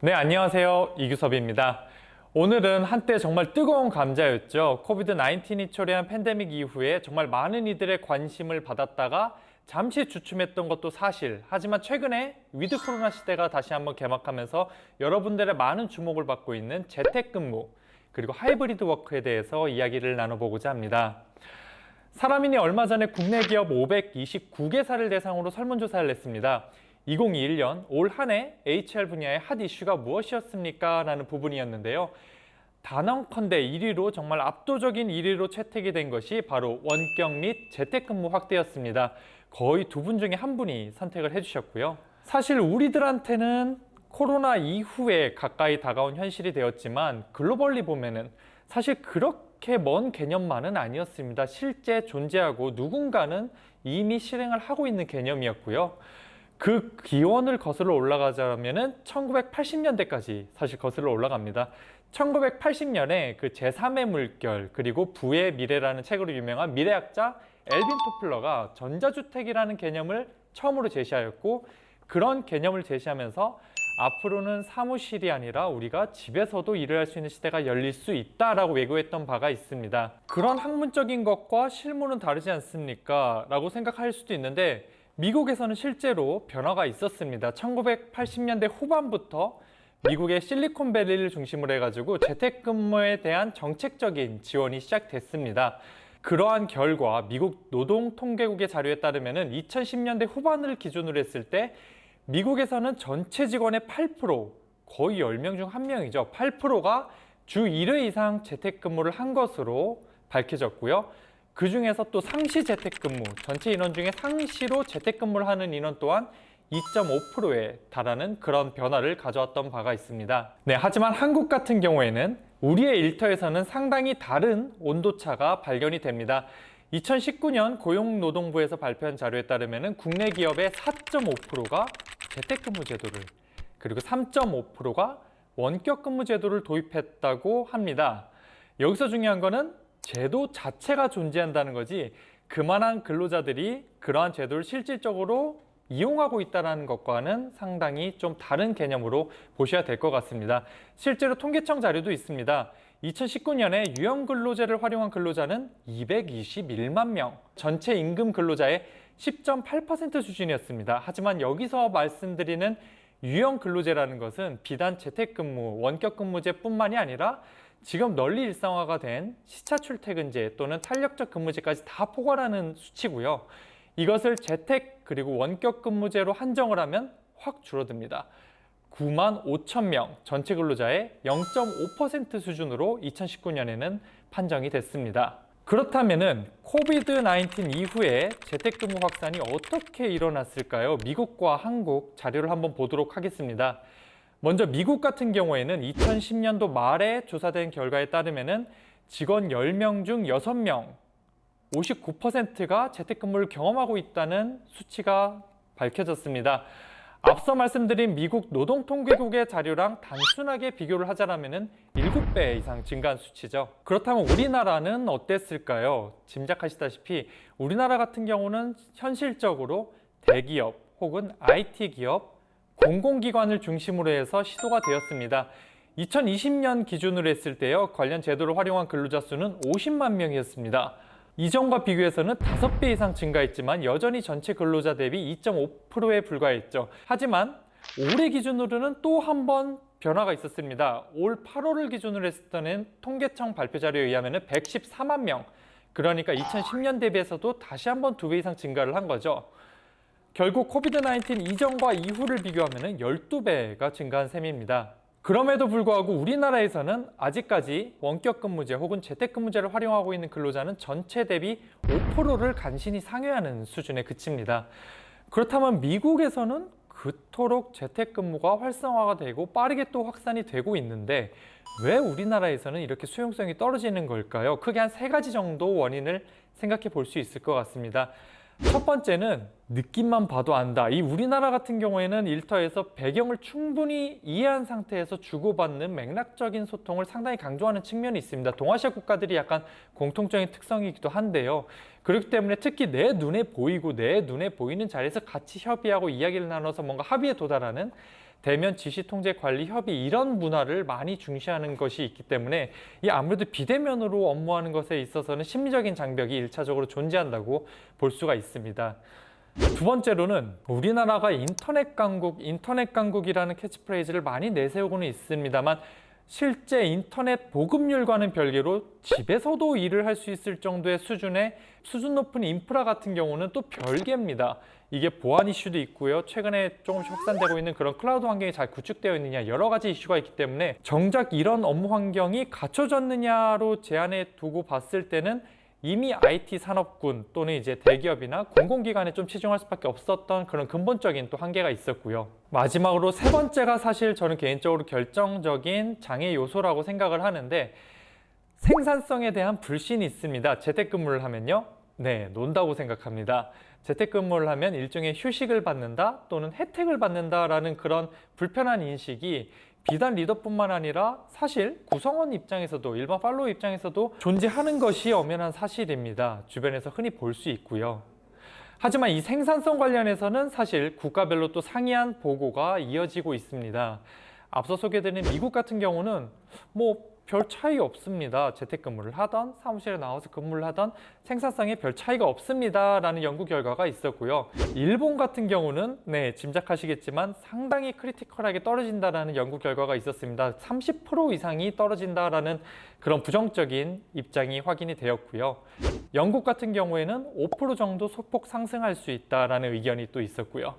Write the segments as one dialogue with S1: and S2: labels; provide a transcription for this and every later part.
S1: 네, 안녕하세요. 이규섭입니다. 오늘은 한때 정말 뜨거운 감자였죠. 코비드 19이 초래한 팬데믹 이후에 정말 많은 이들의 관심을 받았다가 잠시 주춤했던 것도 사실. 하지만 최근에 위드 코로나 시대가 다시 한번 개막하면서 여러분들의 많은 주목을 받고 있는 재택근무 그리고 하이브리드 워크에 대해서 이야기를 나눠보고자 합니다. 사람인이 얼마 전에 국내 기업 529개사를 대상으로 설문조사를 냈습니다. 2021년 올 한 해 HR 분야의 핫 이슈가 무엇이었습니까? 라는 부분이었는데요. 단언컨대 1위로 정말 압도적인 1위로 채택이 된 것이 바로 원격 및 재택근무 확대였습니다. 거의 두 분 중에 한 분이 선택을 해주셨고요. 사실 우리들한테는 코로나 이후에 가까이 다가온 현실이 되었지만 글로벌리 보면은 사실 그렇게 먼 개념만은 아니었습니다. 실제 존재하고 누군가는 이미 실행을 하고 있는 개념이었고요. 그 기원을 거슬러 올라가자면은 1980년대까지 사실 거슬러 올라갑니다. 1980년에 그 제3의 물결 그리고 부의 미래라는 책으로 유명한 미래학자 엘빈 토플러가 전자주택이라는 개념을 처음으로 제시하였고 그런 개념을 제시하면서 앞으로는 사무실이 아니라 우리가 집에서도 일을 할 수 있는 시대가 열릴 수 있다라고 예고했던 바가 있습니다. 그런 학문적인 것과 실무는 다르지 않습니까? 라고 생각할 수도 있는데 미국에서는 실제로 변화가 있었습니다. 1980년대 후반부터 미국의 실리콘밸리를 중심으로 해가지고 재택근무에 대한 정책적인 지원이 시작됐습니다. 그러한 결과 미국 노동통계국의 자료에 따르면 2010년대 후반을 기준으로 했을 때 미국에서는 전체 직원의 8% 거의 10명 중 1명이죠. 8%가 주 1회 이상 재택근무를 한 것으로 밝혀졌고요. 그 중에서 또 상시 재택근무, 전체 인원 중에 상시로 재택근무를 하는 인원 또한 2.5%에 달하는 그런 변화를 가져왔던 바가 있습니다. 네, 하지만 한국 같은 경우에는 우리의 일터에서는 상당히 다른 온도차가 발견이 됩니다. 2019년 고용노동부에서 발표한 자료에 따르면 국내 기업의 4.5%가 재택근무 제도를 그리고 3.5%가 원격 근무 제도를 도입했다고 합니다. 여기서 중요한 거는 제도 자체가 존재한다는 거지 그만한 근로자들이 그러한 제도를 실질적으로 이용하고 있다는 것과는 상당히 좀 다른 개념으로 보셔야 될 것 같습니다. 실제로 통계청 자료도 있습니다. 2019년에 유형 근로제를 활용한 근로자는 221만 명, 전체 임금 근로자의 10.8% 수준이었습니다. 하지만 여기서 말씀드리는 유형 근로제라는 것은 비단 재택근무, 원격근무제뿐만이 아니라 지금 널리 일상화가 된 시차 출퇴근제 또는 탄력적 근무제까지 다 포괄하는 수치고요. 이것을 재택 그리고 원격 근무제로 한정을 하면 확 줄어듭니다. 9만 5천 명 전체 근로자의 0.5% 수준으로 2019년에는 판정이 됐습니다. 그렇다면은 코비드 19 이후에 재택근무 확산이 어떻게 일어났을까요? 미국과 한국 자료를 한번 보도록 하겠습니다. 먼저 미국 같은 경우에는 2010년도 말에 조사된 결과에 따르면은 직원 10명 중 6명 59%가 재택근무를 경험하고 있다는 수치가 밝혀졌습니다. 앞서 말씀드린 미국 노동통계국의 자료랑 단순하게 비교를 하자라면 7배 이상 증가한 수치죠. 그렇다면 우리나라는 어땠을까요? 짐작하시다시피 우리나라 같은 경우는 현실적으로 대기업 혹은 IT 기업, 공공기관을 중심으로 해서 시도가 되었습니다. 2020년 기준으로 했을 때요, 관련 제도를 활용한 근로자 수는 50만 명이었습니다. 이전과 비교해서는 5배 이상 증가했지만 여전히 전체 근로자 대비 2.5%에 불과했죠. 하지만 올해 기준으로는 또 한 번 변화가 있었습니다. 올 8월을 기준으로 했을 때는 통계청 발표 자료에 의하면 114만 명. 그러니까 2010년 대비해서도 다시 한 번 두 배 이상 증가를 한 거죠. 결국 코비드-19 이전과 이후를 비교하면 12배가 증가한 셈입니다. 그럼에도 불구하고 우리나라에서는 아직까지 원격 근무제 혹은 재택 근무제를 활용하고 있는 근로자는 전체 대비 5%를 간신히 상회하는 수준에 그칩니다. 그렇다면 미국에서는 그토록 재택 근무가 활성화가 되고 빠르게 또 확산이 되고 있는데 왜 우리나라에서는 이렇게 수용성이 떨어지는 걸까요? 크게 한 세 가지 정도 원인을 생각해 볼 수 있을 것 같습니다. 첫 번째는 느낌만 봐도 안다. 이 우리나라 같은 경우에는 일터에서 배경을 충분히 이해한 상태에서 주고받는 맥락적인 소통을 상당히 강조하는 측면이 있습니다. 동아시아 국가들이 약간 공통적인 특성이기도 한데요. 그렇기 때문에 특히 내 눈에 보이고 내 눈에 보이는 자리에서 같이 협의하고 이야기를 나눠서 뭔가 합의에 도달하는 대면 지시 통제 관리 협의 이런 문화를 많이 중시하는 것이 있기 때문에 이 아무래도 비대면으로 업무하는 것에 있어서는 심리적인 장벽이 일차적으로 존재한다고 볼 수가 있습니다. 두 번째로는 우리나라가 인터넷 강국, 인터넷 강국이라는 캐치프레이즈를 많이 내세우고는 있습니다만 실제 인터넷 보급률과는 별개로 집에서도 일을 할 수 있을 정도의 수준의 수준 높은 인프라 같은 경우는 또 별개입니다. 이게 보안 이슈도 있고요. 최근에 조금씩 확산되고 있는 그런 클라우드 환경이 잘 구축되어 있느냐 여러 가지 이슈가 있기 때문에 정작 이런 업무 환경이 갖춰졌느냐로 제한해 두고 봤을 때는 이미 IT 산업군 또는 이제 대기업이나 공공기관에 좀 치중할 수밖에 없었던 그런 근본적인 또 한계가 있었고요. 마지막으로 세 번째가 사실 저는 개인적으로 결정적인 장애 요소라고 생각을 하는데 생산성에 대한 불신이 있습니다. 재택근무를 하면요. 네, 논다고 생각합니다. 재택근무를 하면 일종의 휴식을 받는다 또는 혜택을 받는다라는 그런 불편한 인식이 비단 리더뿐만 아니라 사실 구성원 입장에서도 일반 팔로워 입장에서도 존재하는 것이 엄연한 사실입니다. 주변에서 흔히 볼 수 있고요. 하지만 이 생산성 관련해서는 사실 국가별로 또 상이한 보고가 이어지고 있습니다. 앞서 소개드린 미국 같은 경우는 뭐 별 차이 없습니다. 재택근무를 하던 사무실에 나와서 근무를 하던 생산성에 별 차이가 없습니다라는 연구 결과가 있었고요. 일본 같은 경우는 네 짐작하시겠지만 상당히 크리티컬하게 떨어진다라는 연구 결과가 있었습니다. 30% 이상이 떨어진다라는 그런 부정적인 입장이 확인이 되었고요. 영국 같은 경우에는 5% 정도 소폭 상승할 수 있다라는 의견이 또 있었고요.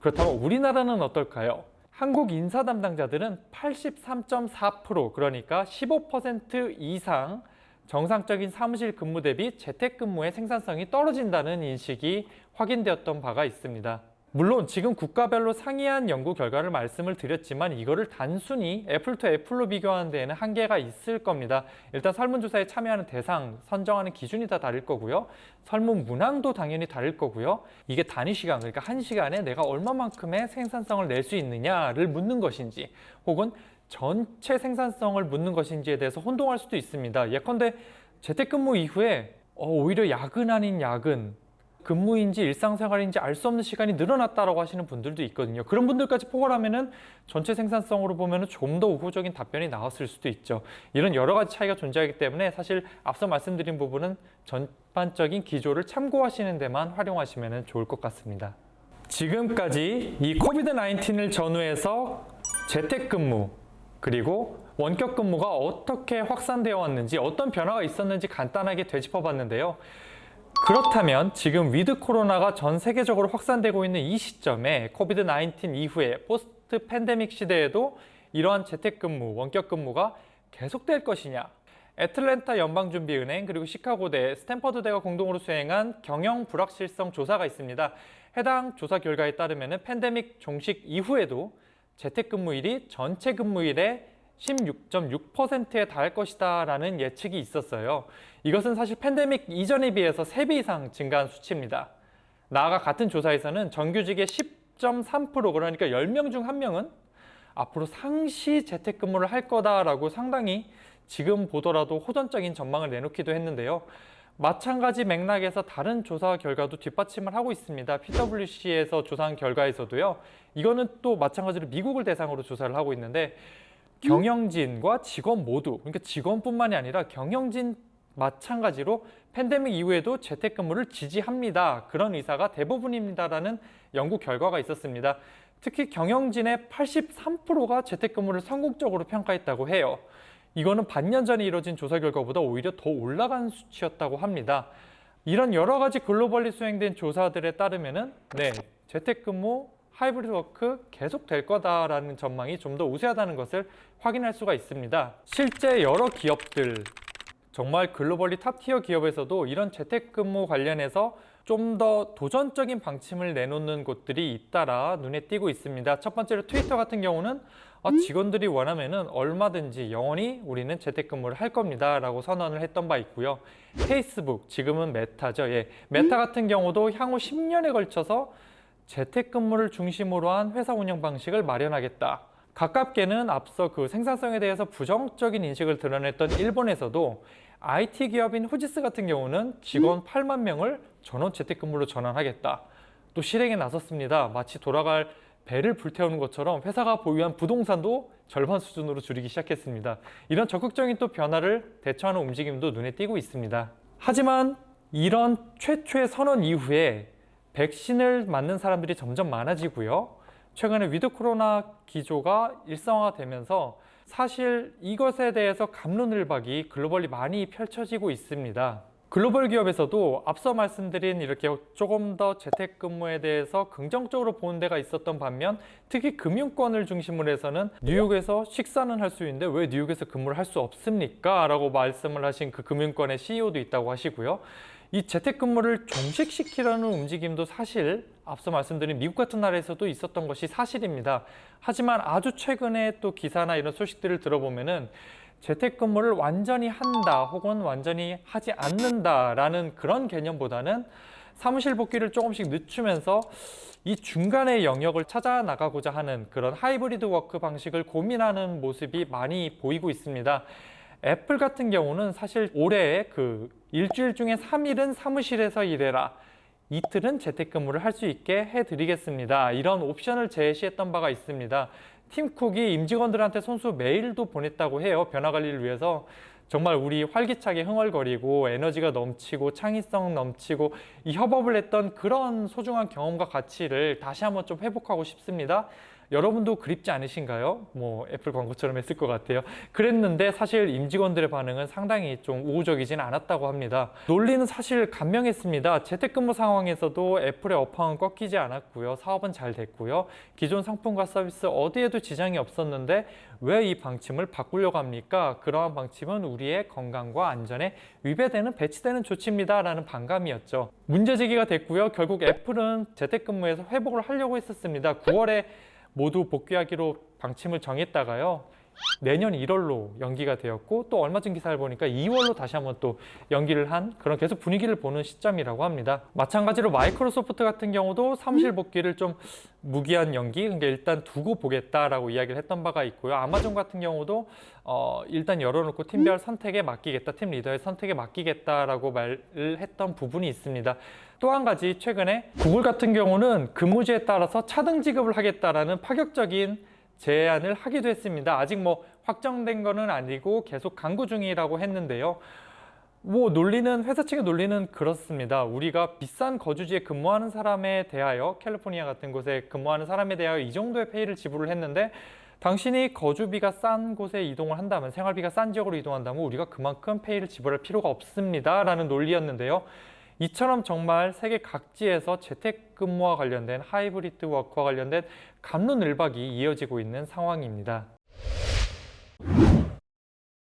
S1: 그렇다면 우리나라는 어떨까요? 한국 인사 담당자들은 83.4% 그러니까 15% 이상 정상적인 사무실 근무 대비 재택근무의 생산성이 떨어진다는 인식이 확인되었던 바가 있습니다. 물론 지금 국가별로 상이한 연구 결과를 말씀을 드렸지만 이거를 단순히 애플 투 애플로 비교하는 데에는 한계가 있을 겁니다. 일단 설문조사에 참여하는 대상, 선정하는 기준이 다 다를 거고요. 설문 문항도 당연히 다를 거고요. 이게 단위 시간, 그러니까 한 시간에 내가 얼마만큼의 생산성을 낼 수 있느냐를 묻는 것인지 혹은 전체 생산성을 묻는 것인지에 대해서 혼동할 수도 있습니다. 예컨대 재택근무 이후에 어, 오히려 야근 아닌 야근, 근무인지 일상생활인지 알 수 없는 시간이 늘어났다라고 하시는 분들도 있거든요. 그런 분들까지 포괄하면은 전체 생산성으로 보면은 좀 더 우호적인 답변이 나왔을 수도 있죠. 이런 여러 가지 차이가 존재하기 때문에 사실 앞서 말씀드린 부분은 전반적인 기조를 참고하시는 데만 활용하시면 좋을 것 같습니다. 지금까지 이 코비드 19을 전후해서 재택근무 그리고 원격 근무가 어떻게 확산되어 왔는지 어떤 변화가 있었는지 간단하게 되짚어 봤는데요. 그렇다면 지금 위드 코로나가 전 세계적으로 확산되고 있는 이 시점에 코비드 19 이후에 포스트 팬데믹 시대에도 이러한 재택근무, 원격근무가 계속될 것이냐? 애틀랜타 연방준비은행 그리고 시카고대, 스탠퍼드대가 공동으로 수행한 경영 불확실성 조사가 있습니다. 해당 조사 결과에 따르면 팬데믹 종식 이후에도 재택근무일이 전체 근무일의 16.6%에 달할 것이다 라는 예측이 있었어요. 이것은 사실 팬데믹 이전에 비해서 3배 이상 증가한 수치입니다. 나아가 같은 조사에서는 정규직의 10.3% 그러니까 10명 중 1명은 앞으로 상시 재택근무를 할 거다라고 상당히 지금 보더라도 호전적인 전망을 내놓기도 했는데요. 마찬가지 맥락에서 다른 조사 결과도 뒷받침을 하고 있습니다. PwC에서 조사한 결과에서도요. 이거는 또 마찬가지로 미국을 대상으로 조사를 하고 있는데 경영진과 직원 모두 그러니까 직원뿐만이 아니라 경영진 마찬가지로 팬데믹 이후에도 재택근무를 지지합니다. 그런 의사가 대부분입니다라는 연구 결과가 있었습니다. 특히 경영진의 83%가 재택근무를 성공적으로 평가했다고 해요. 이거는 반년 전에 이뤄진 조사 결과보다 오히려 더 올라간 수치였다고 합니다. 이런 여러 가지 글로벌리 수행된 조사들에 따르면은 네, 재택근무 하이브리드 워크 계속 될 거다라는 전망이 좀 더 우세하다는 것을 확인할 수가 있습니다. 실제 여러 기업들 정말 글로벌리 탑티어 기업에서도 이런 재택근무 관련해서 좀 더 도전적인 방침을 내놓는 곳들이 잇따라 눈에 띄고 있습니다. 첫 번째로 트위터 같은 경우는 어, 직원들이 원하면은 얼마든지 영원히 우리는 재택근무를 할 겁니다라고 선언을 했던 바 있고요. 페이스북 지금은 메타죠. 예, 메타 같은 경우도 향후 10년에 걸쳐서 재택근무를 중심으로 한 회사 운영 방식을 마련하겠다. 가깝게는 앞서 그 생산성에 대해서 부정적인 인식을 드러냈던 일본에서도 IT 기업인 후지스 같은 경우는 직원 8만 명을 전원 재택근무로 전환하겠다. 또 실행에 나섰습니다. 마치 돌아갈 배를 불태우는 것처럼 회사가 보유한 부동산도 절반 수준으로 줄이기 시작했습니다. 이런 적극적인 또 변화를 대처하는 움직임도 눈에 띄고 있습니다. 하지만 이런 최초의 선언 이후에 백신을 맞는 사람들이 점점 많아지고요. 최근에 위드 코로나 기조가 일상화되면서 사실 이것에 대해서 감론을박이 글로벌리 많이 펼쳐지고 있습니다. 글로벌 기업에서도 앞서 말씀드린 이렇게 조금 더 재택근무에 대해서 긍정적으로 보는 데가 있었던 반면 특히 금융권을 중심으로 해서는 뉴욕에서 식사는 할 수 있는데 왜 뉴욕에서 근무를 할 수 없습니까? 라고 말씀을 하신 그 금융권의 CEO도 있다고 하시고요. 이 재택근무를 종식시키려는 움직임도 사실 앞서 말씀드린 미국 같은 나라에서도 있었던 것이 사실입니다. 하지만 아주 최근에 또 기사나 이런 소식들을 들어보면은 재택근무를 완전히 한다 혹은 완전히 하지 않는다라는 그런 개념보다는 사무실 복귀를 조금씩 늦추면서 이 중간의 영역을 찾아 나가고자 하는 그런 하이브리드 워크 방식을 고민하는 모습이 많이 보이고 있습니다. 애플 같은 경우는 사실 올해 그 일주일 중에 3일은 사무실에서 일해라. 이틀은 재택근무를 할 수 있게 해드리겠습니다. 이런 옵션을 제시했던 바가 있습니다. 팀 쿡이 임직원들한테 손수 메일도 보냈다고 해요. 변화 관리를 위해서. 정말 우리 활기차게 흥얼거리고 에너지가 넘치고 창의성 넘치고 이 협업을 했던 그런 소중한 경험과 가치를 다시 한번 좀 회복하고 싶습니다. 여러분도 그립지 않으신가요? 뭐 애플 광고처럼 했을 것 같아요. 그랬는데 사실 임직원들의 반응은 상당히 좀 우호적이진 않았다고 합니다. 논리는 사실 간명했습니다. 재택근무 상황에서도 애플의 업황은 꺾이지 않았고요. 사업은 잘 됐고요. 기존 상품과 서비스 어디에도 지장이 없었는데 왜 이 방침을 바꾸려고 합니까? 그러한 방침은 우리의 건강과 안전에 위배되는 배치되는 조치입니다 라는 반감이었죠. 문제 제기가 됐고요. 결국 애플은 재택근무에서 회복을 하려고 했었습니다. 9월에 모두 복귀하기로 방침을 정했다가요. 내년 1월로 연기가 되었고 또 얼마 전 기사를 보니까 2월로 다시 한번 또 연기를 한 그런 계속 분위기를 보는 시점이라고 합니다. 마찬가지로 마이크로소프트 같은 경우도 사무실 복귀를 좀 무기한 연기, 그러니까 일단 두고 보겠다라고 이야기를 했던 바가 있고요. 아마존 같은 경우도 어, 일단 열어놓고 팀별 선택에 맡기겠다, 팀 리더의 선택에 맡기겠다라고 말을 했던 부분이 있습니다. 또 한 가지 최근에 구글 같은 경우는 근무제에 따라서 차등 지급을 하겠다라는 파격적인 제안을 하기도 했습니다. 아직 뭐 확정된 거는 아니고 계속 강구 중이라고 했는데요. 뭐 논리는 회사 측의 논리는 그렇습니다. 우리가 비싼 거주지에 근무하는 사람에 대하여 캘리포니아 같은 곳에 근무하는 사람에 대하여 이 정도의 페이를 지불을 했는데 당신이 거주비가 싼 곳에 이동을 한다면 생활비가 싼 지역으로 이동한다면 우리가 그만큼 페이를 지불할 필요가 없습니다라는 논리였는데요. 이처럼 정말 세계 각지에서 재택근무와 관련된 하이브리드 워크와 관련된 감론을박이 이어지고 있는 상황입니다.